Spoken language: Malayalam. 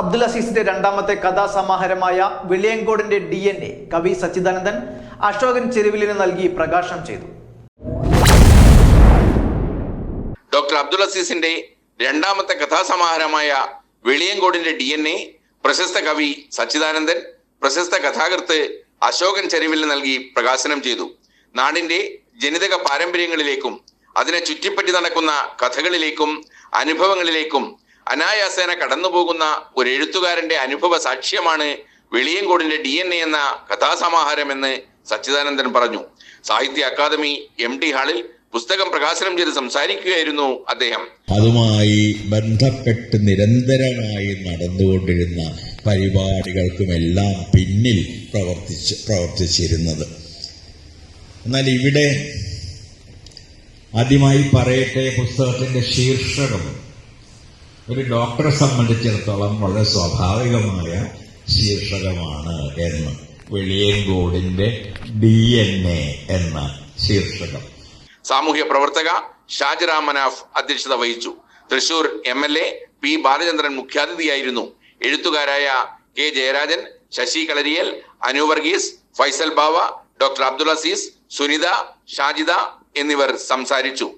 അബ്ദുൽ അസീസിന്റെ രണ്ടാമത്തെ കഥാസമാഹാരമായ വെളിയങ്കോടിന്റെ ഡി എൻ എ കവി സച്ചിദാനന്ദൻ അശോകൻ ചെരുവിലിന് നൽകി പ്രകാശനം ചെയ്തു. ഡോക്ടർ അബ്ദുൽ അസീസിന്റെ രണ്ടാമത്തെ കഥാസമാഹാരമായ വെളിയങ്കോടിന്റെ ഡി എൻ എ പ്രശസ്ത കവി സച്ചിദാനന്ദൻ പ്രശസ്ത കഥാകൃത്ത് അശോകൻ ചെരുവിൽ നൽകി പ്രകാശനം ചെയ്തു. നാടിന്റെ ജനിതക പാരമ്പര്യങ്ങളിലേക്കും അതിനെ ചുറ്റിപ്പറ്റി നടക്കുന്ന കഥകളിലേക്കും അനുഭവങ്ങളിലേക്കും അനായാസേന കടന്നുപോകുന്ന ഒരു എഴുത്തുകാരന്റെ അനുഭവ സാക്ഷ്യമാണ് വെളിയങ്കോടിന്റെ ഡി എൻ എ എന്ന കഥാസമാഹാരം എന്ന് സച്ചിദാനന്ദൻ പറഞ്ഞു. സാഹിത്യ അക്കാദമി എം ടി ഹാളിൽ പുസ്തകം പ്രകാശനം ചെയ്ത് സംസാരിക്കുകയായിരുന്നു അദ്ദേഹം. അതുമായി ബന്ധപ്പെട്ട് നിരന്തരമായി നടന്നുകൊണ്ടിരുന്ന പരിപാടികൾക്കുമെല്ലാം പിന്നിൽ പ്രവർത്തിച്ച് പ്രവർത്തിച്ചിരുന്നത്. എന്നാൽ ഇവിടെ ആദ്യമായി പറയട്ടെ പുസ്തകത്തിന്റെ ശീർഷകം. ഒരു ഡോക്ടറെ സംബന്ധിച്ചിടത്തോളം വളരെ സ്വാഭാവികമായ ശീർഷകമാണ് എന്ന്. വെളിയൻകോടിന്റെ ഡി എൻ എ എന്ന ശീർഷകം. സാമൂഹ്യ പ്രവർത്തക ഷാജിറാം മനാഫ് അധ്യക്ഷത വഹിച്ചു. Thrissur M L A P Balachandran മുഖ്യാതിഥിയായിരുന്നു. എഴുത്തുകാരായ കെ ജയരാജൻ ശശി കളരിയൽ അനു വർഗീസ് ഫൈസൽ ബാവ ഡോക്ടർ അബ്ദുൾ അസീസ് സുനിത ഷാജിദ എന്നിവർ സംസാരിച്ചു.